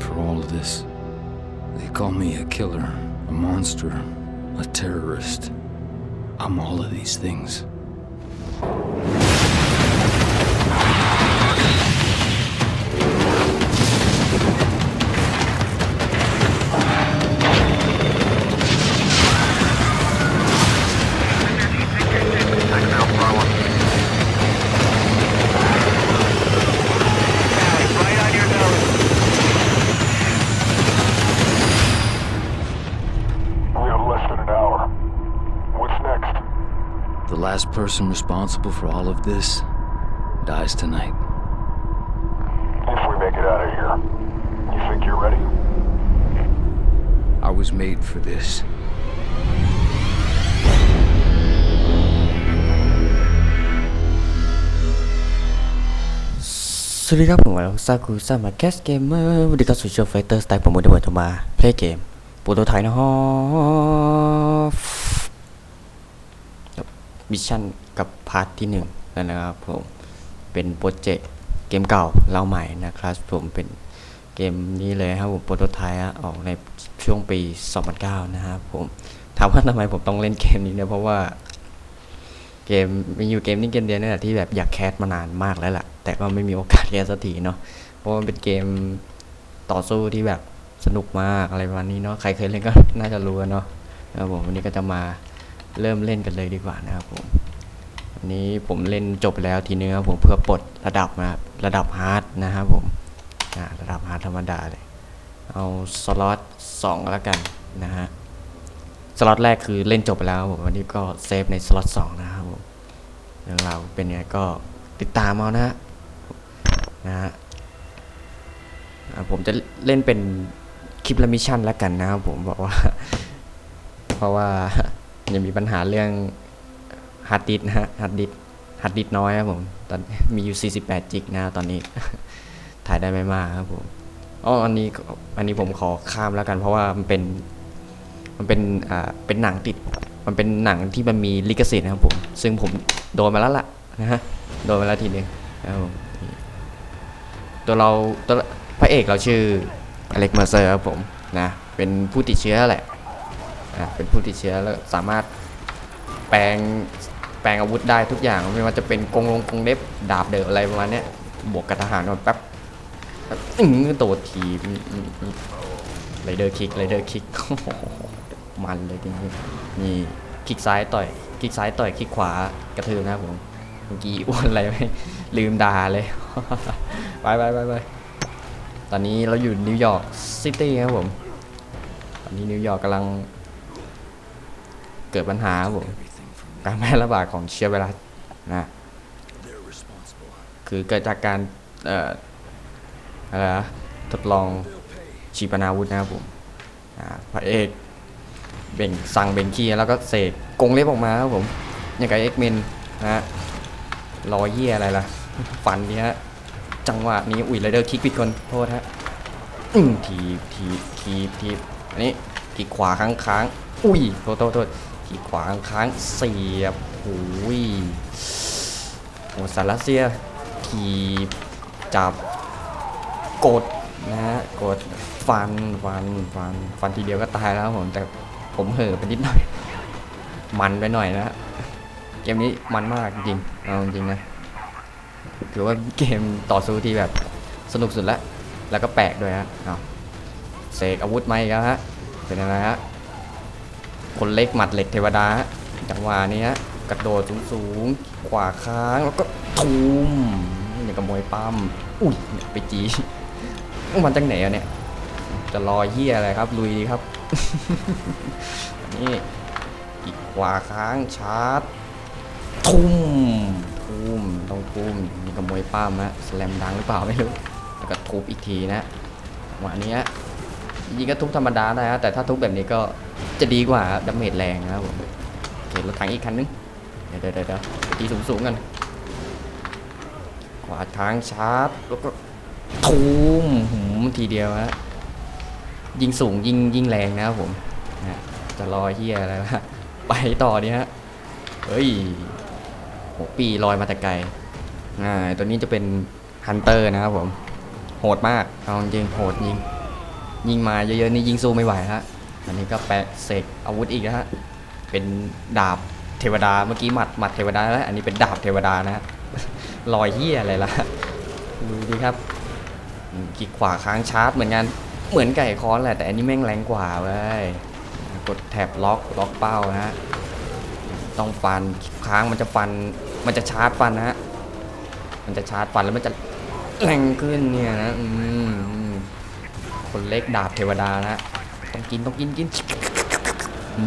for all of this. They call me a killer, a monster, a terrorist. I'm all of these things. last person responsible for all of this dies tonight. If we make it out of here, you think you're ready? I was made for this. สวัสดีครับผมซากุซ่ามาแคสเกมเมอร์วันนี้ก็สู่ช่วงไฟเตอร์สไตล์ผมมือเดบิวต์มาเพลย์เกมโปรโตไทป์นะฮะ มิชชั่นกับพาร์ทที่หนึ่งแล้วนะครับผมเป็นโปรเจกต์เกมเก่าเล่าใหม่นะครับผมเป็นเกมนี้เลยครับผมโปรโตไทป์ออกในช่วงปี 2009 นะครับผมถามว่าทำไมผมต้องเล่นเกมนี้เนี่ยเพราะว่าเกมมีอยู่เกมนี้เกมเดียวนี่แหละที่แบบอยากแคสมานานมากแล้วแหละแต่ก็ไม่มีโอกาสแคสสักทีเนาะเพราะว่ามันเป็นเกมต่อสู้ที่แบบสนุกมากอะไรประมาณนี้เนาะใครเคยเล่นก็น่าจะรู้เนาะนะครับผมวันนี้ก็จะมา เริ่มเล่นกันเลยดีกว่านะครับผมวันนี้ผมเล่นจบไปแล้วทีนึงครับผมเพื่อปลดระดับมาระดับฮาร์ดนะครับผมระดับฮาร์ดธรรมดาเลย เอาสล็อตสองแล้วกันนะฮะสล็อตแรกคือเล่นจบไปแล้วผมวันนี้ก็เซฟในสล็อตสองนะครับผมเรื่องราวเป็นไงก็ติดตามเอานะฮะนะฮะผมจะเล่นเป็นคลิปละมิชชั่นแล้วกันนะครับผมบอกว่า เพราะว่า ยังมีปัญหาเรื่องฮาร์ดดิสนะฮะฮาร์ดดิสฮาร์ดดิสน้อยครับผมตอนมีอยู่ 48 จิกนะตอนนี้ ถ่ายได้ไม่มากครับผมอ๋ออันนี้อันนี้ผมขอข้ามแล้วกัน เพราะว่ามันเป็นมันเป็นอ่าเป็นหนังติด มันเป็นหนังที่มันมีลิขสิทธิ์นะครับผม ซึ่งผมโดนมาแล้วล่ะนะฮะโดนมาแล้วทีนึงครับผมตัวเราตัวพระเอกเราชื่ออเล็กเมอร์เซอร์ครับผมนะเป็นผู้ติดเชื้อแหละ อ่าเป็นผู้ติดเชื้อแล้วสามารถแปลงแปลงอาวุธได้ทุกอย่างไม่ว่าจะเป็นกงลงกงเล็บดาบเดินอะไรประมาณนี้บวกกับทหารมันแป๊บแป๊บอื้อตัวทีไรเดอร์คิกไรเดอร์คิกมันเลยจริงๆนี่คลิกซ้ายต่อยคลิกซ้ายต่อยคลิกขวากระทืบนะผมเมื่อกี้อ้วนอะไรไม่ลืมด่าเลยไปไปไปไปตอนนี้เราอยู่นิวยอร์กซิตี้ครับผม ตอนนี้นิวยอร์กกำลัง เกิดปัญหาครับผมการแพร่ระบาดของเชื้อไวรัสนะคือเกิดจากการเอ่อะทดลองฉีปนาวุธนะครับผมพระเอกเบ่งสั่งเบ่งขี้แล้วก็เสกกรงเล็บออกมาครับผมอย่างกับเอ็กเมนนะฮะรอยเยี่ยอะไรล่ะฟันนี้ฮะจังหวะนี้อุ้ยไรเดอร์คิกผิดคนโทษฮะทีทีทีทีอันนี้ทีขวาค้างค้างๆอุ้ยโทษโทษโทษ ทีดขวาค้างค้างเสียบโอ้ยโอ้สารเสียทีบจับกดนะฮะกดฟันฟันฟันฟันทีเดียวก็ตายแล้วผมแต่ผมเห่อไปนิดหน่อย มันไปหน่อยนะฮะเกมนี้มันมากจริงเอาจริงนะถือว่าเกมต่อสู้ที่แบบสนุกสุดละแล้วก็แปลกด้วยฮะเอาเสกอาวุธมาอีกแล้วฮะเป็นอะไรฮะ คนเล็กหมัดเหล็กเทวดาจังหวะนี้กระโดดสูงๆขวาค้างแล้วก็ทุมอย่างกับมวยปั้มอุ้ยไปจีมันจังไหนอะเนี่ย จะรอเฮียอะไรครับ ลุยดีครับนี่อีกขวาค้างชาร์จทุ่มทุ่มต้องทุ่มนี่ก็มวยป้ามฮะสแลมดังหรือเปล่าไม่รู้แล้วก็ทุบอีกทีนะจังหวะนี้ ยิงก็ทุบธรรมดาได้ฮะแต่ถ้าทุบแบบนี้ก็จะดีกว่าดาเมจแรงนะครับผมเห็นรถถังอีกคันนึงเดี๋ยวเดี๋ยวเดี๋ยวตีสูงสูงๆกันขวาทางชาร์จแล้วก็ทูมหืมทีเดียวฮะยิงสูงยิงยิงแรงนะครับผมนะจะรอเฮียอะไรวะไปต่อดีฮะเฮ้ยหัวปีลอยมาแต่ไกลอ่าตัวนี้จะเป็นฮันเตอร์นะครับผม โหดมากเอาจริงโหดยิง ยิงมาเยอะๆนี่ยิงสู้ไม่ไหวฮะอันนี้ก็แปะเสกอาวุธอีกนะฮะเป็นดาบเทวดาเมื่อกี้หมัดหมัดเทวดาแล้วอันนี้เป็นดาบเทวดานะฮะลอยเฮียอะไรล่ะดูดีครับอืมคลิกขวาค้างชาร์จเหมือนกันเหมือนไก่ค้อนแหละแต่อันนี้แม่งแรงกว่าเว้ยกดแท็บล็อกล็อกเป้านะฮะต้องฟันค้างมันจะฟันมันจะชาร์จฟันนะฮะมันจะชาร์จฟันแล้วมันจะแรงขึ้นเนี่ยนะอืม คนเล็กดาบเทวดานะต้องกินต้องกินกินอื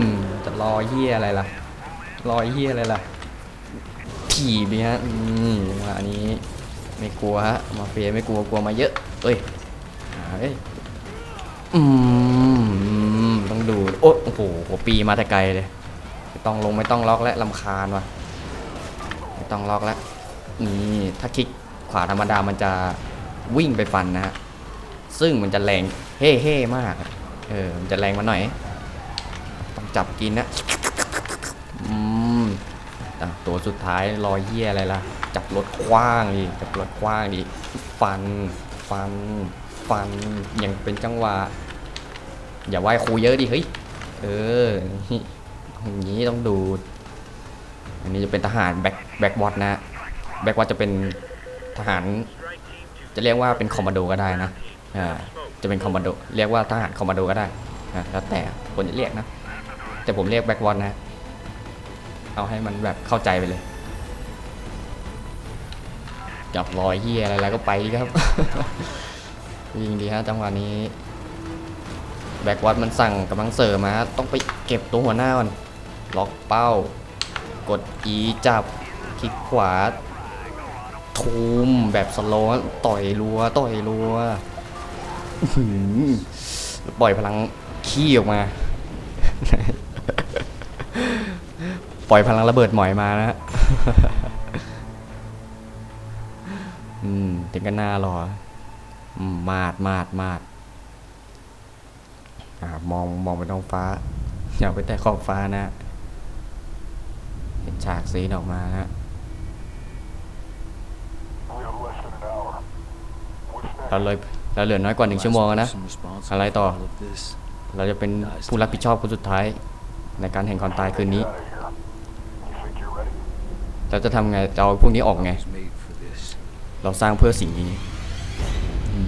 มจะรอเฮียอะไรล่ะ รอเฮียอะไรล่ะถีบดิฮะอืมอันนี้ไม่กลัวฮะมาเฟียไม่กลัวกลัวมาเยอะเอ้ยเอ้ยอืมต้องดูโอ้โอ้โหหัวปีมาแต่ไกลเลยไม่ต้องลงไม่ต้องล็อกและลำคาญว่ะไม่ต้องล็อกแล้วนี่ถ้าคลิกขวาธรรมดามันจะวิ่งไปฟันนะฮะ ซึ่งมันจะแรงเฮ่เฮ่มากเออมันจะแรงมาหน่อย ต้องจับกินนะอืมตัวสุดท้ายรอยเหี้ยอะไรล่ะ จับรถคว้างดิจับรถคว้างดิฟันฟันฟันอย่างเป็นจังหวะอย่าไหว้ครูเยอะดิเฮ้ยเอออย่างนี้ต้องดูอันนี้จะเป็นทหารแบ็คแบ็ควอตนะแบ็ควอตจะเป็นทหาร จะเรียกว่าเป็นคอมมานโดก็ได้นะ จะเป็นคอมมานโดเรียกว่าทหารคอมมานโดก็ได้แล้วแต่คนจะเรียกนะ แต่ผมเรียกแบ็ควอตนะเอาให้มันแบบเข้าใจไปเลยจับรอยเฮียอะไรแล้วก็ไปครับยิงดีฮะจังหวะนี้แบ็กวัดมันสั่งกำลังเสริมมาต้องไปเก็บตัวหัวหน้าก่อนล็อกเป้า กด E จับ คลิกขวา ทูมแบบสโลว์ต่อยรัว ต่อยรัว ปล่อยพลังขี้ออกมา ปล่อยพลังระเบิดหมอยมานะฮะอืมถึงกันหน้ารออืมมาดมาดมาดอ่ามองมองไปท้องฟ้า อย่าไปแต่ขอบฟ้านะ เห็นฉากซีนออกมานะ We have less than an hour. What's เรา next? เลย เราเหลือน้อยกว่าหนึ่งชั่วโมงแล้วนะ Last person responsible Alright, for ต่อ all of this. เราจะเป็นผู้รับผิดชอบคนสุดท้าย ในการแห่งความตายคืนนี้ Get out of here. You think you're ready? เราจะทำไงจะเอาพวกนี้ออกไง I was made for this. เราสร้างเพื่อสิ่งนี้อื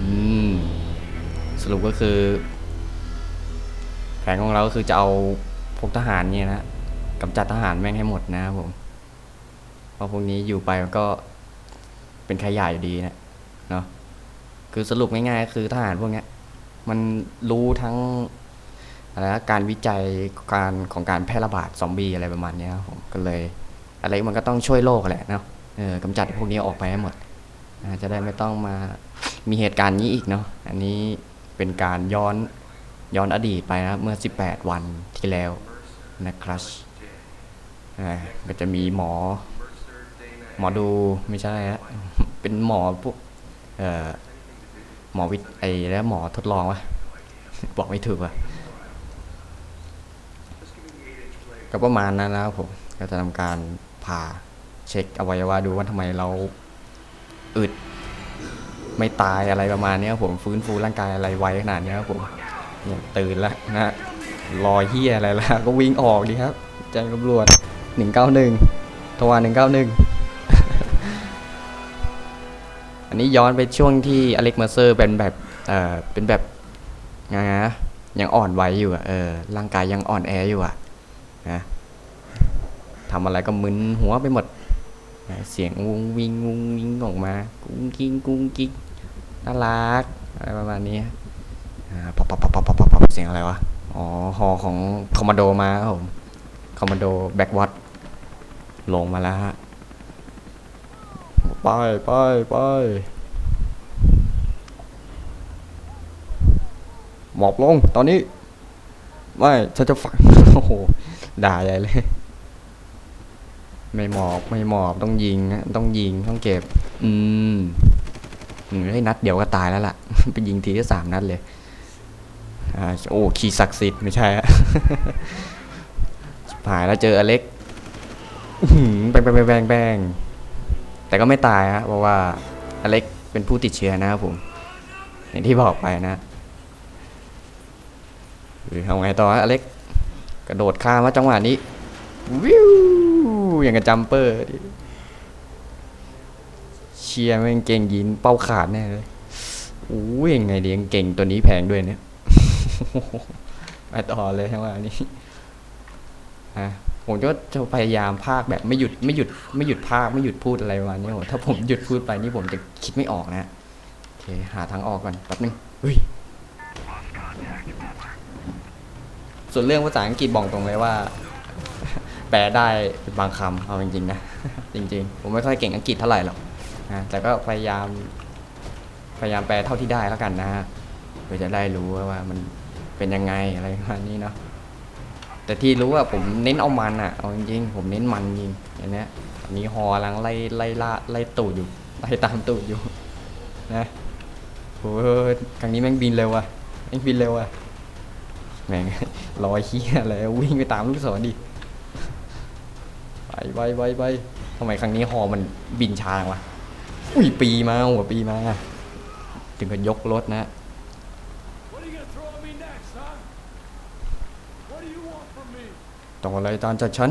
มสรุปก็คือ แผนของเราก็คือจะเอาพวกทหารเนี่ยนะกำจัดทหารแม่งให้หมดนะครับผม เพราะพวกนี้อยู่ไปมันก็เป็นขยะอยู่ดีนะเนาะ คือสรุปง่ายๆก็คือทหารพวกนี้มันรู้ทั้งอะไรนะการวิจัยการของการแพร่ระบาดซอมบี้อะไรประมาณนี้ครับผมก็เลย อะไรมันก็ต้องช่วยโลกแหละเนาะเออกำจัดพวกนี้ออกไปให้หมดจะได้ไม่ต้องมามีเหตุการณ์นี้อีกเนาะอันนี้เป็นการย้อนย้อนอดีตไปนะเมื่อ 18 วันที่แล้วนะครับก็จะมีหมอ หมอดูไม่ใช่ฮะเป็นหมอพวกเอ่อ หมอวิทย์ไอ้แล้วหมอทดลองวะบอกไม่ถูกว่ะก็ประมาณนั้นนะครับผมก็จะทำการผ่าเช็คอวัยวะดูว่าทำไมเราอึด ไม่ตายอะไรประมาณเนี้ยครับผมฟื้นฟูร่างกายอะไรไวขนาดเนี้ยครับผมเนี่ยตื่นแล้วนะรอเฮียอะไรแล้วก็วิ่งออกดีครับแจ้งตำรวจหนึ่งเก้าหนึ่งโทรหนึ่งเก้าห นึ่งอันนี้ย้อนไปช่วงที่อเล็กเมอร์เซอร์เป็นแบบเอ่อเป็นแบบไงนะยังอ่อนไหวอยู่อะเออร่างกายยังอ่อนแออยู่อะนะทำอะไรก็มึนหัวไปหมดนะเสียงวุ้งวิงวุ้งวิงออกมา กุ้งกิ้งกุ้งกิ้งน่ารักอะไรประมาณนี้อ่าปอบปอปอปอปอปอเสียงอะไรวะอ๋อฮอของคอมมานโดมาครับผมคอมมานโดแบ็กวัตลงมาแล้วฮะ ไปไปไปหมอบลงตอนนี้ ไม่ฉันจะฝังโอ้โหด่าใหญ่เลย ไม่หมอบไม่หมอบต้องยิงนะต้องยิงต้องเก็บ อืมอืมให้นัดเดี๋ยวก็ตายแล้วล่ะ ไปยิงทีก็สามนัดเลยอโอ้ขี่ศักดิ์สิทธิ์ไม่ใช่ฮะหายแล้วเจออเล็กแบงแบงแบงแบง แต่ก็ไม่ตายฮะเพราะว่าอเล็กเป็นผู้ติดเชื้อนะครับผม อย่างที่บอกไปนะหรือทำไงต่อฮะอเล็กกระโดดข้ามมาจังหวะนี้วิวอย่างกับจัมเปอร์ดิเชียร์แม่งเก่งยินเป้าขาดแน่เลยอู้ยยังไงดียังเก่งตัวนี้แพงด้วยเนี่ยไปต่อเลยจังหวะนี้อะ ผมก็จะพยายามพากย์แบบไม่หยุดไม่หยุดไม่หยุดพากย์ไม่หยุดพูดอะไรประมาณนี้โหถ้าผมหยุดพูดไปนี่ผมจะคิดไม่ออกนะโอเคหาทางออกก่อนแป๊บนึงเฮ้ยส่วนเรื่องภาษาอังกฤษบอกตรงเลยว่า แปลได้เป็นบางคำเอาจริงๆนะจริง ๆ ผมไม่ค่อยเก่งอังกฤษเท่าไหร่หรอกนะแต่ก็พยายามพยายามแปลเท่าที่ได้แล้วกันนะฮะเพื่อจะได้รู้ว่ามันเป็นยังไงอะไรประมาณนี้เนาะ แต่ที่รู้ว่าผมเน้นเอามันอะเอาจริงๆผมเน้นมันจริงอย่างเนี้ยตอนนี้ฮอลังไล่ไล่ล่าไล่ตูดอยู่ไล่ตามตูดอยู่นะโอ้ยครั้งนี้แม่งบินเร็วว่ะแม่งบินเร็วว่ะแม่งลอยเฮียอะไรวิ่งไปตามลูกศรดิไปไปไปไปทำไมครั้งนี้ฮอมันบินช้าจังวะอุ้ยปีมาหัวปีมาถึงกับยกรถนะ What are you gonna throw at me next, huh? What do you want from me? ต้องอะไรตามจัดฉัน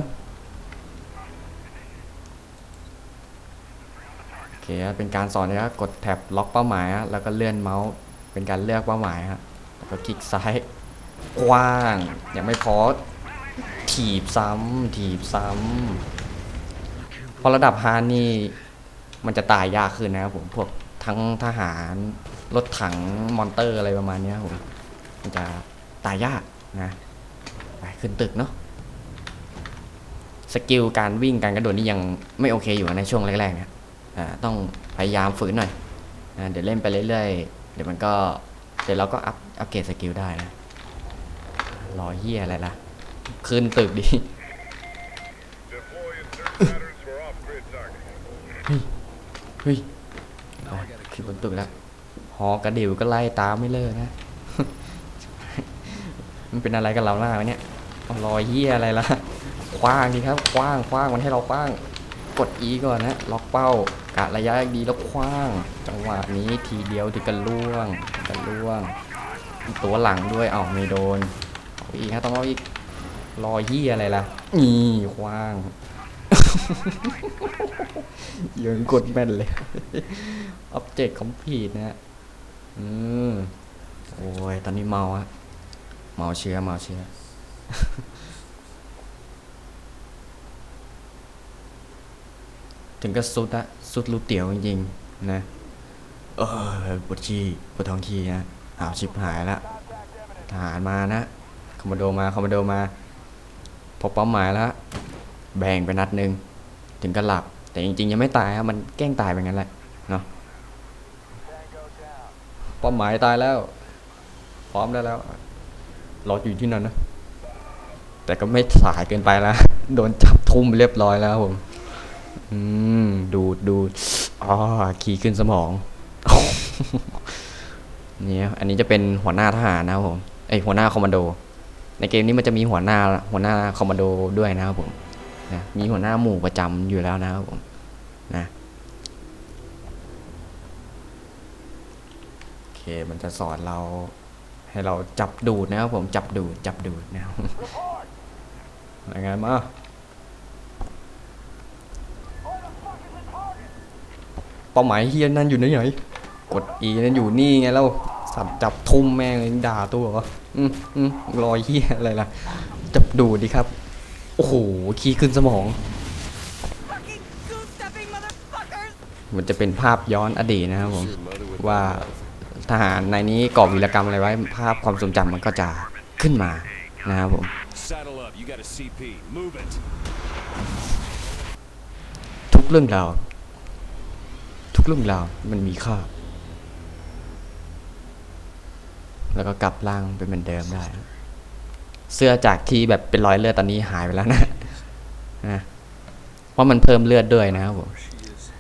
โอเคเป็นการสอนนะครับกดแท็บล็อกเป้าหมายแล้วก็เลื่อนเมาส์เป็นการเลือกเป้าหมายฮะแล้วก็คลิกซ้ายกว้างยังไม่พอถีบซ้ำถีบซ้ำพอระดับฮานี่มันจะตายยากขึ้นนะครับผมพวกทั้งทหารรถถังมอนเตอร์อะไรประมาณนี้ผมมันจะตายยากนะไปขึ้นตึกเนาะ สกิลการวิ่งการกระโดดนี่ยังไม่โอเคอยู่ในช่วงแรกๆนะอ่าต้องพยายามฝืนหน่อยนะเดี๋ยวเล่นไปเรื่อยๆ เดี๋ยวมันก็เดี๋ยวเราก็อัพอัพเกรดสกิลได้นะรอเฮียอะไรล่ะขึ้นตึกดิ Deploy insert patterns for off-grid targeting. เฮ้ยไปขึ้นบนตึกแล้วหอกระดิ่วก็ไล่ตามไม่เลิกนะ มันเป็นอะไรกับเราหน้าวะเนี่ยเอารอยเหี้ยอะไรล่ะ ว้างดีครับคว้างคว้างมันให้เราคว้าง กด E ก่อนนะล็อกเป้ากะระยะดีแล้วคว้าง จังหวะนี้ทีเดียวถึงกันล่วงกันล่วง ตัวหลังด้วยเอ้าไม่โดนอีกครับต้องเอาอีกรอยเหี้ยอะไรล่ะนี่คว้างยังกดแม่นเลย Object complete นะฮะอืมโอ้ย ตอนนี้เมาอะเมาเชื้อเมาเชื้อ ถึงก็สุดอะสุดรูเตี๋ยวจริงๆนะ เออปวดขี้ปวดท้องขี้นะอาวชิบหายละทหารมานะคอมมานโดมาคอมมานโดมา พบเป้าหมายแล้วแบ่งไปนัดหนึ่งถึงก็หลับ แต่จริงๆ ยังไม่ตายครับมันแกล้งตายไปงั้นแหละเนาะเป้าหมายตายแล้ว พร้อมได้แล้วรออยู่ที่นั่นนะแต่ก็ไม่สายเกินไปแล้วโดนจับทุ่มเรียบร้อยแล้วผม อืม ดูดดูดอ๋อขี่ขึ้นสมอง เนี่ยอันนี้จะเป็นหัวหน้าทหารนะครับผมไอหัวหน้าคอมมานโด ในเกมนี้มันจะมีหัวหน้าหัวหน้าคอมมานโดด้วยนะครับผมนะมีหัวหน้าหมู่ประจำอยู่แล้วนะครับผมนะโอเคมันจะสอนเราให้เราจับดูดนะครับผมจับดูดจับดูดนะครับอะไรไงมา เป้าหมายเฮียนั่นอยู่ไหนไหนกด E นั่นอยู่นี่ไงแล้วสับจับทุ่มแม่งเลยด่าตัวเหรออืมอืมรอยเฮียอะไรล่ะจับดูดดิครับโอ้โหขี้ขึ้นสมอง Fucking goose-stepping motherfuckers! มันจะเป็นภาพย้อนอดีตนะครับผมว่าทหารในนี้ก่อวีรกรรมอะไรไว้ ภาพความทรงจำมันก็จะขึ้นมานะครับผม Saddle up. You got a CP. Move it. ทุกเรื่องราวทุก เรื่องราวมันมีค่า แล้วก็กลับร่างเป็นเหมือนเดิมได้ เสื้อจากที่แบบเป็นรอยเลือดตอนนี้หายไปแล้วนะนะเพราะมันเพิ่มเลือดด้วยนะครับผม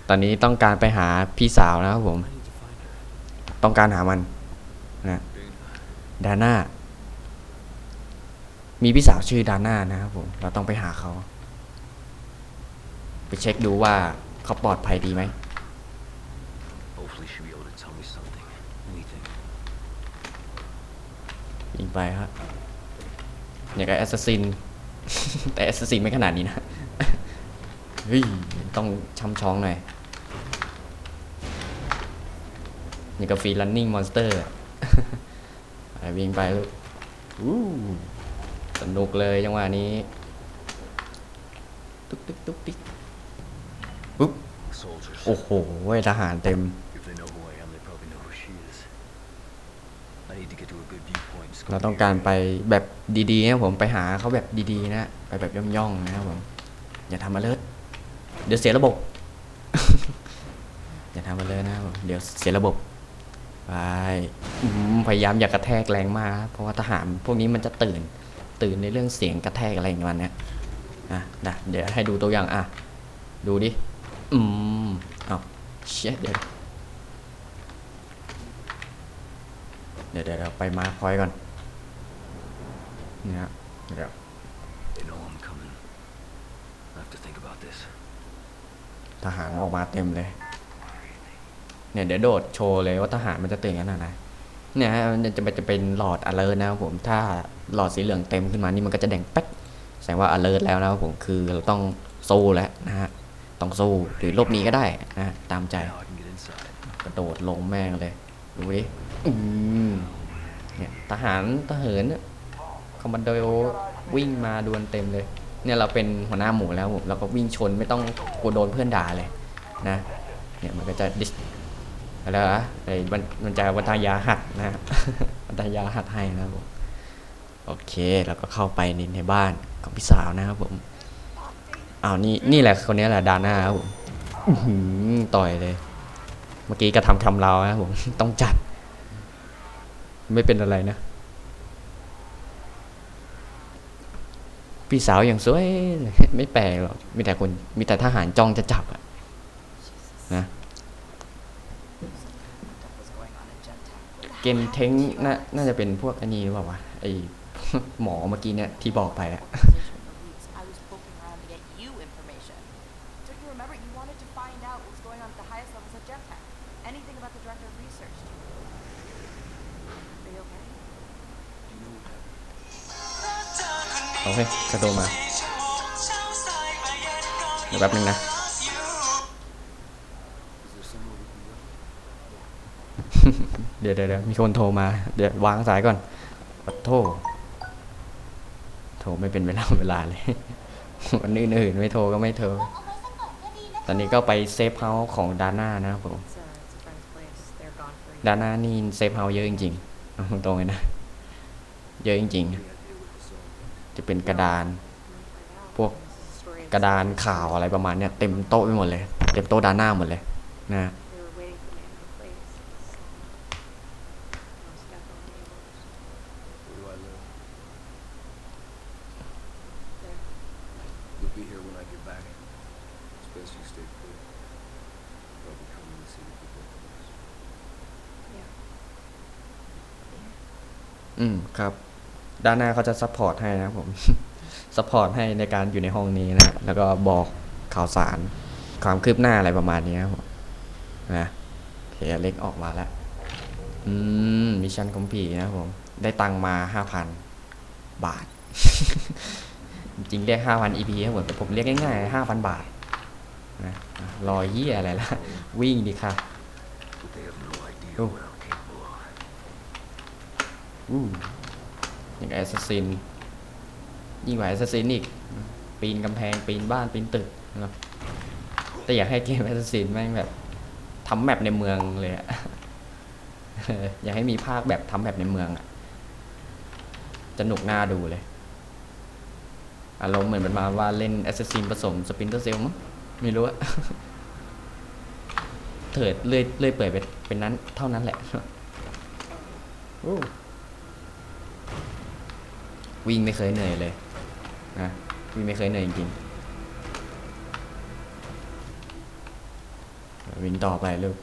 ตอนนี้ต้องการไปหาพี่สาวนะครับผม ต้องการหามันนะดาน่ามีพี่สาวชื่อดาน่านะครับผม เราต้องไปหาเขา ไปเช็คดูว่าเขาปลอดภัยดีไหม วิ่งไปครับอย่างกับแอสซัสซิน แต่แอสซัสซินไม่ขนาดนี้นะ เฮ้ย ต้องช่ำชองหน่อยอย่างกับฟรีลันนิ่งมอนสเตอร์ไปวิ่งไปลูกอู้สนุกเลยจังหวะนี้ ตุ๊กตุ๊กตุ๊กติ๊กปุ๊บ Soldiers. โอ้โหทหารเต็ม If they know who I am, they probably know who she is. I need to get to a good viewpoint. and scope เราต้องการไปแบบดีๆนะผมไปหาเขาแบบดีๆนะไปแบบย่องๆนะครับผมอย่าทำมาเลิศเดี๋ยวเสียระบบ อย่าทำมาเลิศนะครับเดี๋ยวเสียระบบไปพยายามอย่ากระแทกแรงมากเพราะว่าทหารพวกนี้มันจะตื่น ตื่นในเรื่องเสียงกระแทกอะไรอย่างเงี้ยนะนะเดี๋ยวให้ดูตัวอย่างอะดูดิอืมเอาเชี่ยเดี๋ยวเดี๋ยวเดี๋ยวไปมาคพอยก่อน เนี่ยเดี๋ยว They know I'm coming. I have to think about this. ทหารออกมาเต็มเลย เนี่ยเดี๋ยวโดดโชว์เลยว่าทหารมันจะตื่นกันขนาดไหนเนี่ยฮะมันจะมันจะเป็นหลอด alert นะครับผมถ้าหลอดสีเหลืองเต็มขึ้นมานี่มันก็จะแดงแป๊กแสดงว่า alert แล้วนะครับผมคือเราต้องสู้แล้วนะฮะต้องสู้หรือหลบหนีก็ได้นะฮะตามใจ Now I can get inside. กระโดดลงแม่งเลยดูดิอืมเนี่ยทหารทหารค อมมานโดวิ่งมาดวลเต็มเลย เนี่ยเราเป็นหัวหน้าหมู่แล้วผมเราก็วิ่งชนไม่ต้องกลัวโดนเพื่อนด่าเลยนะเนี่ยมันก็จะดิสอะไรวะไอ้มันมันจะวัตยาหัดนะวัตยาหัดให้นะครับผมโอเคแล้วก็เข้าไปในในบ้านของพี่สาวนะครับผมอ้าวนี่นี่แหละคนนี้แหละดาน่าครับผมต่อยเลย เมื่อกี้กระทำคำเรานะครับผมต้องจัด ไม่เป็นอะไรนะ พี่สาวอย่างสวย ไม่แปลกหรอกมีแต่คนมีแต่ทหารจ้องจะจับอะนะเกมเท้งน่าน่าจะเป็นพวกอันนี้หรือเปล่าวะไอหมอเมื่อกี้เนี่ยที่บอกไปอะ ระโดดมา เดี๋ยวแป๊บนึงนะเดี๋ยวเดี๋ยวมีคนโทรมา เดี๋ยววางสายก่อนปัดโทรโทรไม่เป็นเวลาเวลาเลยวันอื่นๆไม่โทรก็ไม่โทรตอนนี้ก็ไปเซฟเฮาส์ของดาน่านะครับผมดาน่านี่เซฟเฮาส์เยอะจริงๆเอาตรงเลยนะ เยอะจริงๆ จะเป็นกระดาน พวก story of กระดานข่าวอะไรประมาณเนี้ยเต็มโต๊ะไปหมดเลย เต็มโต๊ะดาน่าหมดเลยนะ They were waiting for me in the place. Most definitely yours. Where do I live? There. You'll be here when I get back. It's best you stay put. I'll be coming to see you for both of us. Yeah. อืม ครับ ด้านหน้าเขาจะซัพพอร์ตให้นะครับผมซัพพอร์ตให้ในการอยู่ในห้องนี้นะ แล้วก็บอกข่าวสาร ความคืบหน้าอะไรประมาณนี้ครับผมนะโอเคเล็กออกมาแล้ว อืมมิชชั่นคอมพีนะครับผม ได้ตังค์มาห้าพันบาท จริงๆเรียกห้าพัน EP ครับผมแต่ผมเรียกง่ายๆห้าพันบาทนะรอเยี่ยอะไรล่ะ วิ่งดีค่ะ But they have no idea Oh. what I'm capable of. อู้ อย่างแอสซัสซินยิ่งกว่าแอสซัสซินอีก ปีนกำแพงปีนบ้านปีนตึกนะแต่อยากให้เกมแอสซัสซินแม่งแบบทำแมปในเมืองเลยอะอยากให้มีภาคแบบทำแบบในเมืองอะจะหนุกหน้าดูเลย อารมณ์เหมือนมันมาว่าเล่นแอสซัสซินผสมสปินเตอร์เซลมั้งไม่รู้อะเถิดเลื่อยเลื่อยเปื่อยไปเป็นนั้นเท่านั้นแหละอู้ วิ่งไม่เคยเหนื่อยเลยนะวิ่งไม่เคยเหนื่อยจริงๆวิ่งต่อไปลูก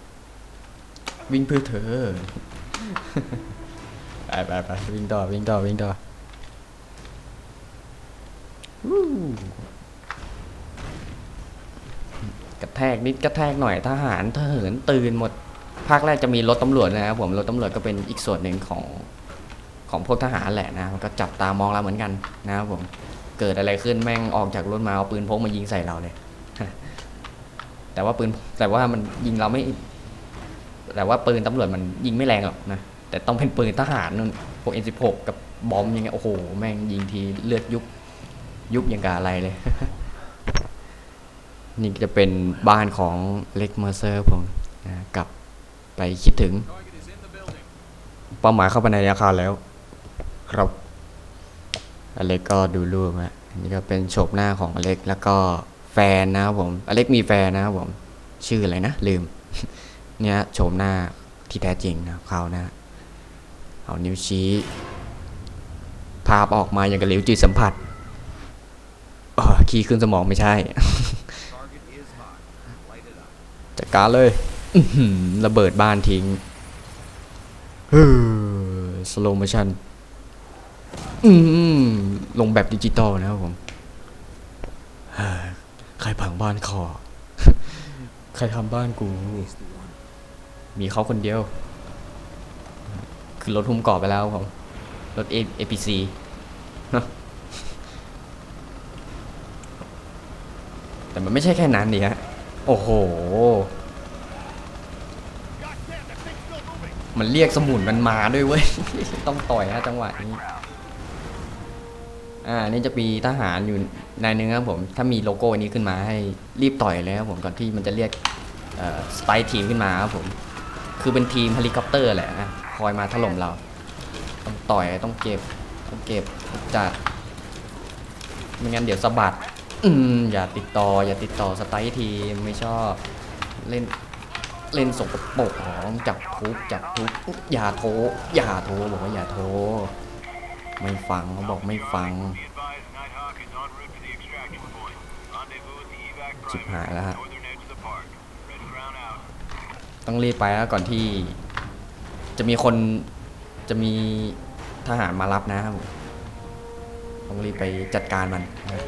วิ่งเพื่อเธอไปไปไปวิ่งต่อวิ่งต่อวิ่งต่อกระแทกนิดกระแทกหน่อยทหารทหารตื่นหมด ภาคแรกจะมีรถตำรวจนะครับผมรถตำรวจก็เป็นอีกส่วนหนึ่งของ ของพวกทหารแหละนะมันก็จับตามองเราเหมือนกันนะครับผมเกิดอะไรขึ้นแม่งออกจากรถมาเอาปืนพกมายิงใส่เราเลยแต่ว่าปืนแต่ว่ามันยิงเราไม่ แต่ว่าปืนตำรวจมันยิงไม่แรงหรอกนะแต่ต้องเป็นปืนทหารนู่นพวก N16 กับบอมยังไงโอ้โห แม่งยิงทีเลือดยุบยุบย่างกับอะไรเลย นี่จะเป็นบ้านของเล็กเมอร์เซอร์ผมนะกลับไปคิดถึง เป้าหมายเข้าไปในอาคารแล้ว ครับ อเล็กก็ดูรูปฮะอันนี้ก็เป็นโฉมหน้าของอเล็กแล้วก็แฟนนะครับผม อเล็กมีแฟนนะครับผม ชื่ออะไรนะ ลืม เนี่ยโฉมหน้าที่แท้จริงนะเขานะ เอานิ้วชี้ ภาพออกมาอย่างกับเหลวจิตสัมผัสขี้ขึ้นสมองไม่ใช่ จัดการเลยระเบิดบ้านทิ้งฮือสโลโมชัน อืม ลงแบบดิจิตอลนะครับผมใครพังบ้านคอ ใครทำบ้านกู มีเขาคนเดียว คือรถหุ้มกาะไปแล้วผม รถ A- APC เนะแต่มันไม่ใช่แค่นั้นดิฮะ โอ้โห มันเรียกสมุนมันมาด้วยเว้ย ต้องต่อยฮะจังหวะนี้ อ่านี่จะมีทหารอยู่นายหนึงครับผม ถ้ามีโลโก้นี้ขึ้นมาให้รีบต่อยเลยครับผมก่อนที่มันจะเรียกสไปทีมขึ้นมาครับผม คือเป็นทีมเฮลิคอปเตอร์แหละนะคอยมาถล่มเรา ต้องต่อยต้องเก็บต้องเก็บจัดไม่งั้นเดี๋ยวสะบัดอืมอย่าติดต่อ อย่าติดต่อสไตล์ทีมไม่ชอบเล่นเล่นสกปรกของจับทุบจับทุบอย่าโทรอย่าโทรบอกว่าอย่าโทร ไม่ฟังเขาบอกไม่ฟังชิบหายแล้วฮะต้องรีบไปแล้วก่อนที่ จะมีคนจะมีทหารมารับนะครับต้องรีบไปจัดการมันนะ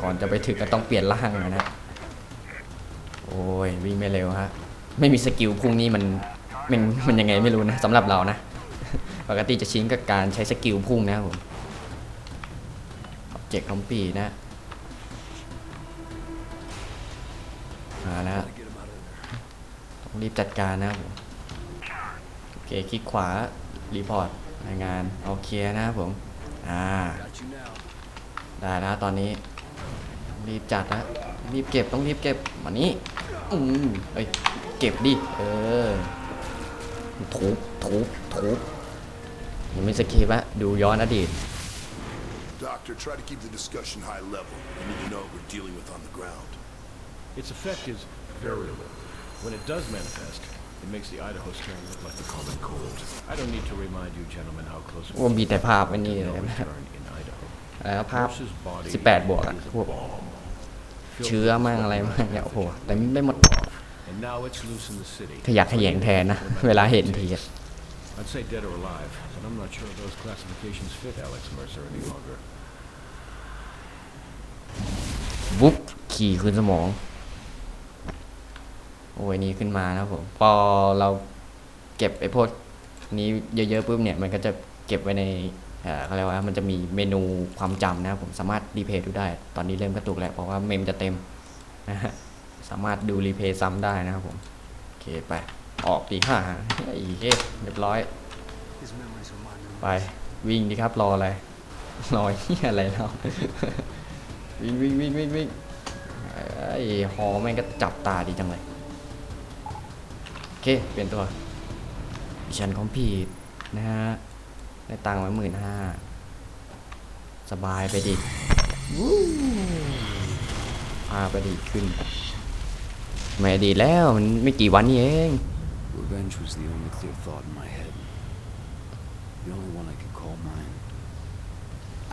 ก่อนจะไปถึงก็ต้องเปลี่ยนร่างนะนะโอ้ยวิ่งไม่เร็วฮะ ไม่มีสกิลพุ่งนี่มันมันมันยังไงไม่รู้นะสำหรับเรานะ ปกติจะชินกับการใช้สกิลพุ่งนะครับผมเจ็กคอมปีนะมาแล้วต้องรีบจัดการนะครับผมโอเคคลิกขวา รีพอร์ตรายงานโอเคนะครับผมอ่าได้แล้วตอนนี้รีบจัดนะรีบเก็บต้องรีบเก็บมานี้อืมเอ้ยเก็บดิเออทุบทุบทุบ ยังไม่สกิปอะดูย้อนอดีต Doctor, try to keep the discussion high level. You need to know what we're dealing with on the ground. Its effect is variable. When it does manifest, it makes the Idaho strain look like the common cold. I don't need to remind you gentlemen how close we ว่ามีแต่ภาพไว้นี่ to เลย no นะ return in Idaho. แล้วภาพ Nurse's body 18 บวกอะ is a พวก bomb. Filled เชื้อ with มั่งอะไรมั่งเนี่ยโอ้โหแต่ไม่หมด And now it's loose in the city. ขยักขยงแทนนะ เวลาเห็นทีอะ I'd say dead or alive, but I'm not sure those classifications fit Alex Mercer any longer. วุบขี่ขึ้นสมอง โอ้ยนี่ขึ้นมานะครับผม พอเราเก็บไอ้พวกนี้เยอะๆปุ๊บเนี่ย มันก็จะเก็บไว้ในเขาเรียกว่ามันจะมีเมนูความจำนะครับผมสามารถรีเพย์ดูได้ ตอนนี้เริ่มกระตุกแล้วเพราะว่าเมมจะเต็มนะฮะ สามารถดูรีเพย์ซ้ำได้นะครับผม โอเคไป ออกตีห้าไอ้เฮ้ยเรียบร้อย ไปวิ่งดีครับรออะไรรอเฮียอะไรแล้ววิ่งวิ่งวิ่งวิ่งวิ่งไอ้ฮอแม่งก็จับตาดีจังเลย โอเค เปลี่ยนตัวดิฉันคอมพีดนะฮะ ได้ตังค์ไว้หมื่นห้าสบายไปดิวู้พาไปดีขึ้นไม่ดีแล้วมันไม่กี่วันนี้เอง Revenge was the only clear thought in my head. The only one I could call mine.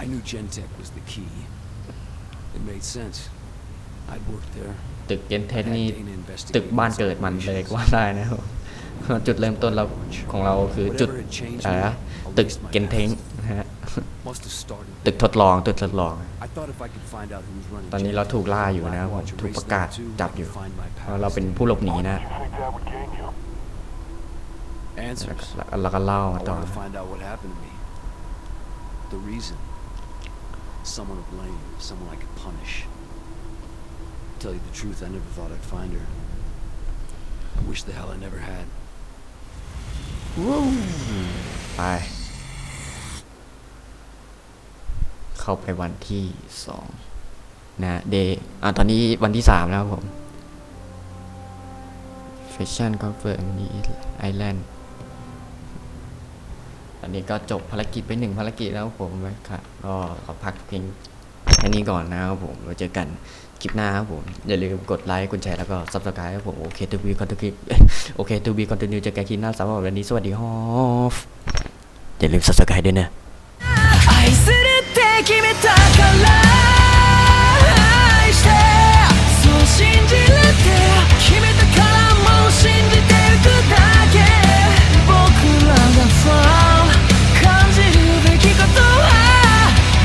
I knew Gentech was the key. It made sense. I'd worked there. ตึกเกนเทน Had นี่ Dana investigate ตึกบ้านเกิดมันเลยก็ว่าได้นะครับ จุดเริ่มต้นเราของเราคือจุดอะไรนะตึกเกนเทนนะฮะ Must have started ตึกทดลองตึกทดลอง I thought if I could find out who was running ตอนนี้เราถูกล่าอยู่นะครับผมถูกประกาศจับอยู่เพราะเราเป็นผู้หลบหนีนะ Think that would gain you? แล้ว Answers. ก็แล้วก็เล่า I มาต่อ want to find out what happened to me. the reason. Someone to blame, someone I could punish. Tell you the truth, I never thought I'd find her. I wish the hell I never had. ไปเข้าไปวันที่สองนะเดย์อะตอนนี้วันที่สามแล้วครับผมแฟชั่นคอนเฟิร์มนีไอแลนด์ อันนี้ก็จบภารกิจไปหนึ่งภารกิจแล้วผมครัก็ขอพักเพียงแค่นี้ก่อนนะครับผมไว้เจอกันคลิปหน้าครับผม อย่าลืมกดไลค์กดแชร์แล้วก็ซับสไครต์ครับผม โอเคทูบีคอนเทคิปโอเคทูบีคอนตินต์เจอก้คลิปหน้าสำหรับวันนี้ สวัสดีฮอฟอย่าลืมซับสไครต์ด้วยนะ信じるって決めたからもう信じてるくだ